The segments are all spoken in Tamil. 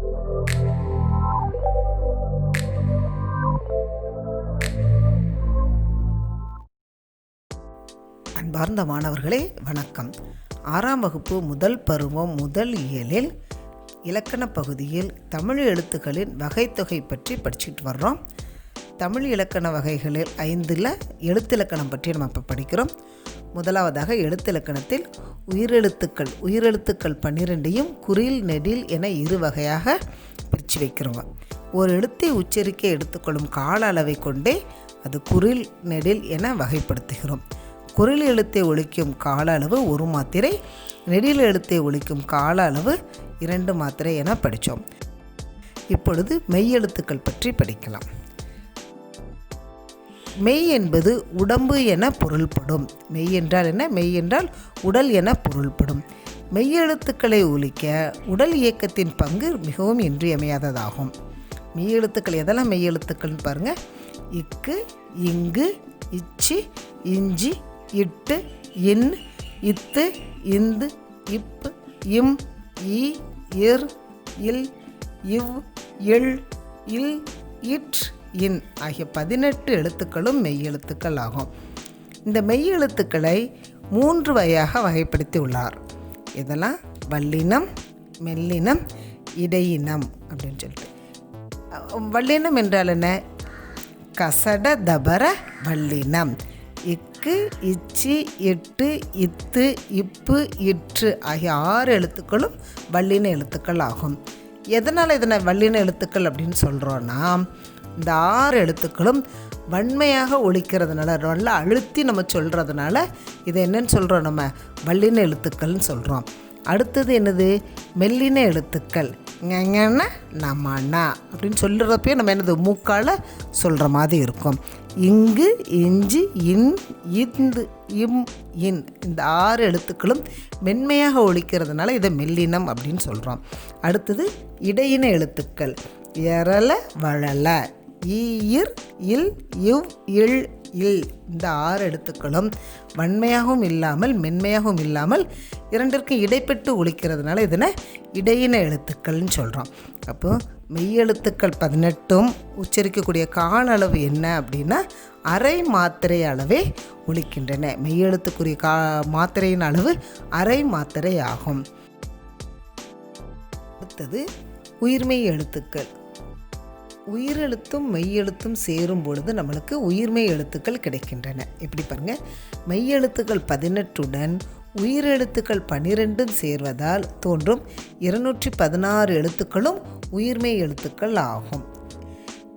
அன்பார்ந்த மாணவர்களே வணக்கம். ஆறாம் வகுப்பு முதல் பருவம் முதல் இயலில் இலக்கண பகுதியில் தமிழ் எழுத்துக்களின் வகைத்தொகை பற்றி படிச்சுட்டு வர்றோம். தமிழ் இலக்கண வகைகளில் ஐந்தில் எழுத்திலக்கணம் பற்றி நம்ம இப்போ படிக்கிறோம். முதலாவதாக எழுத்திலக்கணத்தில் உயிரெழுத்துக்கள் உயிரெழுத்துக்கள் பன்னிரெண்டையும் குறில் நெடில் என இரு வகையாக பிரித்து வைக்கிறோம். ஒரு எழுத்தை உச்சரிக்க எடுத்துக்கொள்ளும் கால அளவை கொண்டே அது குறில் நெடில் என வகைப்படுத்துகிறோம். குரில் எழுத்தை ஒழிக்கும் கால அளவு ஒரு மாத்திரை நெடில் எழுத்தை ஒழிக்கும் கால அளவு இரண்டு மாத்திரை என படித்தோம் இப்பொழுது மெய்யெழுத்துக்கள் பற்றி படிக்கலாம். மெய் என்பது உடம்பு என பொருள்படும். மெய் என்றால் என்ன? மெய் என்றால் உடல் என பொருள்படும். மெய்யெழுத்துக்களை ஒலிக்க உடல் இயக்கத்தின் பங்கு மிகவும் இன்றியமையாததாகும். மெய்யெழுத்துக்கள் எதெல்லாம் மெய்யெழுத்துக்கள்னு பாருங்கள் இக்கு இங்கு இச்சி இஞ்சி இட்டு இன் இத்து இந்து இப்பு இம் இ இர் இல் இவ் எள் இல் இட் இன் ஆகிய பதினெட்டு எழுத்துக்களும் மெய்யெழுத்துக்கள் ஆகும். இந்த மெய்யெழுத்துக்களை மூன்று வகையாக வகைப்படுத்தி உள்ளார் இதெல்லாம் வல்லினம் மெல்லினம் இடையினம் அப்படின்னு சொல்லிட்டு. வல்லினம் என்றால் என்ன? கசட தபர வல்லினம். இக்கு இச்சி இட்டு இத்து இப்பு இற்று ஆகிய ஆறு எழுத்துக்களும் வல்லின எழுத்துக்கள் ஆகும். எதனால் இதனை வல்லின எழுத்துக்கள் அப்படின்னு சொல்கிறோன்னா இந்த ஆறு எழுத்துக்களும் வன்மையாக ஒழிக்கிறதுனால நல்லா அழுத்தி நம்ம சொல்கிறதுனால இதை என்னன்னு சொல்கிறோம் நம்ம? வல்லின எழுத்துக்கள்னு சொல்கிறோம் அடுத்தது என்னது? மெல்லின எழுத்துக்கள். எங்கன்னா நம்ம அண்ணா அப்படின்னு சொல்லுறப்பே நம்ம என்னது? மூக்கால் சொல்கிற மாதிரி இருக்கும். இங்கு இஞ்சி இன் இந்து இம் இன் இந்த ஆறு எழுத்துக்களும் மென்மையாக ஒழிக்கிறதுனால இதை மெல்லினம் அப்படின்னு சொல்கிறோம் அடுத்தது இடையின எழுத்துக்கள். எரல வழல. ஈயிர் இல் இவ் இல் இல். இந்த ஆறு எழுத்துக்களும் வன்மையாகவும் இல்லாமல் மென்மையாகவும் இல்லாமல் இரண்டிற்கும் இடைப்பட்டு ஒழிக்கிறதுனால இதனை இடையின எழுத்துக்கள்னு சொல்கிறோம் அப்போது மெய்யெழுத்துக்கள் பதினெட்டும் உச்சரிக்கக்கூடிய கால அளவு என்ன அப்படின்னா அரை மாத்திரை அளவே ஒழிக்கின்றன மெய்யெழுத்துக்குரிய கா மாத்திரையின் அளவு அரை மாத்திரை ஆகும். அடுத்தது உயிர்மெய் எழுத்துக்கள். உயிரெழுத்தும் மெய்யெழுத்தும் சேரும் பொழுது நம்மளுக்கு உயிர்மெய் எழுத்துக்கள் கிடைக்கின்றன. எப்படி பாருங்க. மெய்யெழுத்துக்கள் பதினெட்டுடன் உயிரெழுத்துக்கள் பன்னிரெண்டும் சேர்வதால் தோன்றும் இருநூற்றி பதினாறு எழுத்துக்களும் உயிர்மெய் எழுத்துக்கள் ஆகும்.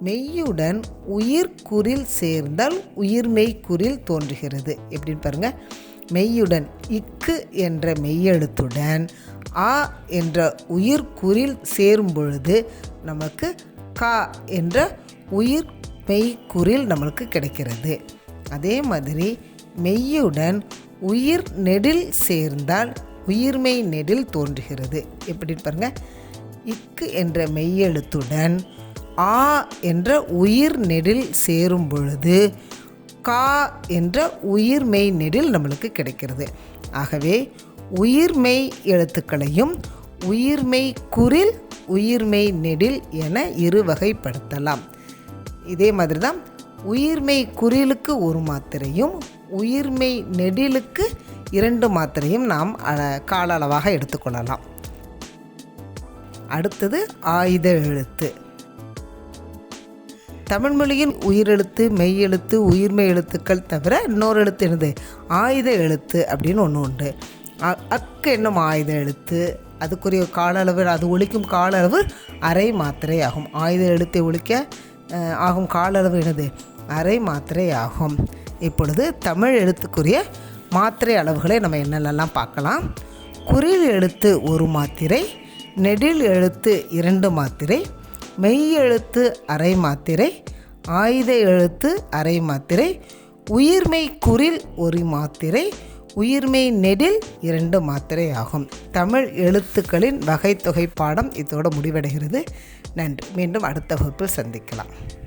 மெய்யுடன் உயிர்குறில் சேர்ந்தால் உயிர்மெய் குறில் தோன்றுகிறது. எப்படின்னு பாருங்க. மெய்யுடன் இக்கு என்ற மெய்யெழுத்துடன் ஆ என்ற உயிர்குறில் சேரும் பொழுது நமக்கு கா என்ற உயிர் மெய்க்குறில் நம்மளுக்கு கிடைக்கிறது. அதே மாதிரி மெய்யுடன் உயிர் நெடில் சேர்ந்தால் உயிர்மெய் நெடில் தோன்றுகிறது. எப்படி பாருங்க? இக்கு என்ற மெய்யெழுத்துடன் ஆ என்ற உயிர் நெடில் சேரும் பொழுது கா என்ற உயிர்மெய் நெடில் நம்மளுக்கு கிடைக்கிறது. ஆகவே உயிர்மெய் எழுத்துக்களையும் உயிர்மெய் குரில் உயிர்மெய் நெடில் என இரு வகைப்படுத்தலாம். இதே மாதிரி தான் உயிர்மெய் குறிலுக்கு ஒரு மாத்திரையும் உயிர்மெய் நெடிலுக்கு இரண்டு மாத்திரையும் நாம் அ- கால அளவாக எடுத்துக்கொள்ளலாம். அடுத்தது ஆயுத எழுத்து. தமிழ்மொழியின் உயிரெழுத்து மெய்யெழுத்து உயிர்மெய் எழுத்துக்கள் தவிர இன்னொரு எழுத்து என்னது? ஆயுத எழுத்து அப்படின்னு ஒன்று உண்டு. அக்கு என்னும் ஆயுத எழுத்து அதுக்குரிய கால அளவு அது ஒழிக்கும் கால அளவு அரை மாத்திரை ஆகும் ஆயுத எழுத்தை ஒழிக்க ஆகும் கால அளவு எனது அரை மாத்திரை ஆகும் இப்பொழுது தமிழ் எழுத்துக்குரிய மாத்திரை அளவுகளை நம்ம என்னென்னலாம் பார்க்கலாம். குறில் எழுத்து ஒரு மாத்திரை நெடில் எழுத்து இரண்டு மாத்திரை மெய் எழுத்து அரை மாத்திரை ஆயுத எழுத்து அரை மாத்திரை உயிர்மை குறில் ஒரு மாத்திரை உயிர்மெய் நெடில் இரண்டு மாத்திரை ஆகும் தமிழ் எழுத்துக்களின் வகைத்தொகை பாடம் இதோடு முடிவடைகிறது. நன்றி. மீண்டும் அடுத்த வகுப்பில் சந்திக்கலாம்.